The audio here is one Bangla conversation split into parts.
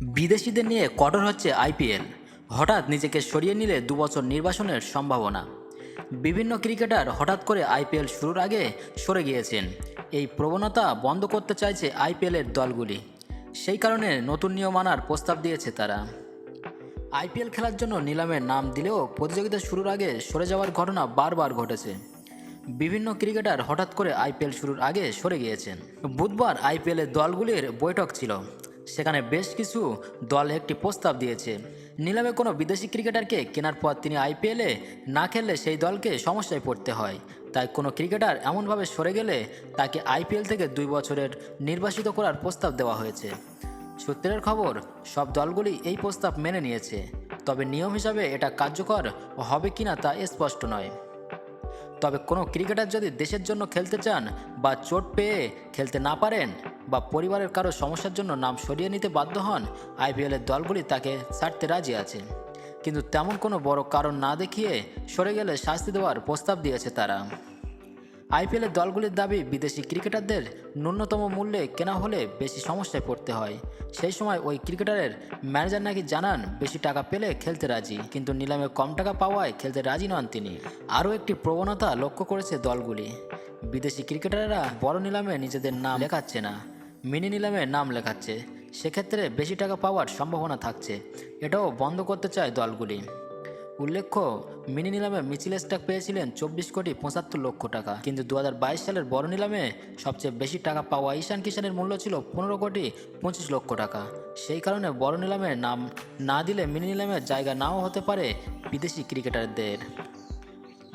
বিদেশিদের নিয়ে কঠোর হচ্ছে আইপিএল। হঠাৎ নিজেকে সরিয়ে নিলে দুবছর নির্বাসনের সম্ভাবনা। বিভিন্ন ক্রিকেটার হঠাৎ করে আইপিএল শুরুর আগে সরে গিয়েছেন। এই প্রবণতা বন্ধ করতে চাইছে আইপিএলের দলগুলি। সেই কারণে নতুন নিয়ম আনার প্রস্তাব দিয়েছে তারা। আইপিএল খেলার জন্য নিলামের নাম দিলেও প্রতিযোগিতা শুরুর আগে সরে যাওয়ার ঘটনা বারবার ঘটেছে। বিভিন্ন ক্রিকেটার হঠাৎ করে আইপিএল শুরুর আগে সরে গিয়েছেন। বুধবার আইপিএলের দলগুলির বৈঠক ছিল। সেখানে বেশ কিছু দল একটি প্রস্তাব দিয়েছে। নিলামে কোনো বিদেশি ক্রিকেটারকে কেনার পর তিনি আইপিএলে না খেললে সেই দলকে সমস্যায় পড়তে হয়। তাই কোনো ক্রিকেটার এমনভাবে সরে গেলে তাকে আইপিএল থেকে দুই বছরের নির্বাসিত করার প্রস্তাব দেওয়া হয়েছে। সূত্রের খবর, সব দলগুলি এই প্রস্তাব মেনে নিয়েছে। তবে নিয়ম হিসাবে এটা কার্যকর হবে কিনা তা স্পষ্ট নয়। তবে কোনো ক্রিকেটার যদি দেশের জন্য খেলতে চান বা চোট পেয়ে খেলতে না পারেন বা পরিবারের কারও সমস্যার জন্য নাম সরিয়ে নিতে বাধ্য হন আইপিএলের দলগুলি তাকে ছাড়তে রাজি আছে। কিন্তু তেমন কোনো বড় কারণ না দেখিয়ে সরে গেলে শাস্তি দেওয়ার প্রস্তাব দিয়েছে তারা। আইপিএলের দলগুলির দাবি বিদেশি ক্রিকেটারদের ন্যূনতম মূল্যে কেনা হলে বেশি সমস্যায় পড়তে হয়। সেই সময় ওই ক্রিকেটারের ম্যানেজার নাকি জানান, বেশি টাকা পেলে খেলতে রাজি। কিন্তু নিলামে কম টাকা পাওয়ায় খেলতে রাজি নন তিনি। আরও একটি প্রবণতা লক্ষ্য করেছে দলগুলি। বিদেশি ক্রিকেটাররা বড় নিলামে নিজেদের নাম লেখাচ্ছে না, মিনি নিলামে নাম লেখাচ্ছে। সেক্ষেত্রে বেশি টাকা পাওয়ার সম্ভাবনা থাকছে। এটাও বন্ধ করতে চায় দলগুলি। উল্লেখ্য, মিনি নিলামে মিচিল স্টাক পেয়েছিলেন চব্বিশ কোটি পঁচাত্তর লক্ষ টাকা। কিন্তু দু হাজার বাইশ সালের বড় নিলামে সবচেয়ে বেশি টাকা পাওয়া ঈশান কিষানের মূল্য ছিল পনেরো কোটি পঁচিশ লক্ষ টাকা। সেই কারণে বড় নিলামে নাম না দিলে মিনি নিলামের জায়গা নাও হতে পারে বিদেশি ক্রিকেটারদের।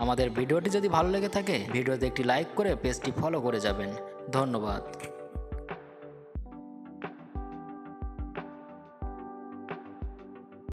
আমাদের ভিডিওটি যদি ভালো লেগে থাকে, ভিডিওতে একটি লাইক করে পেজটি ফলো করে যাবেন। ধন্যবাদ।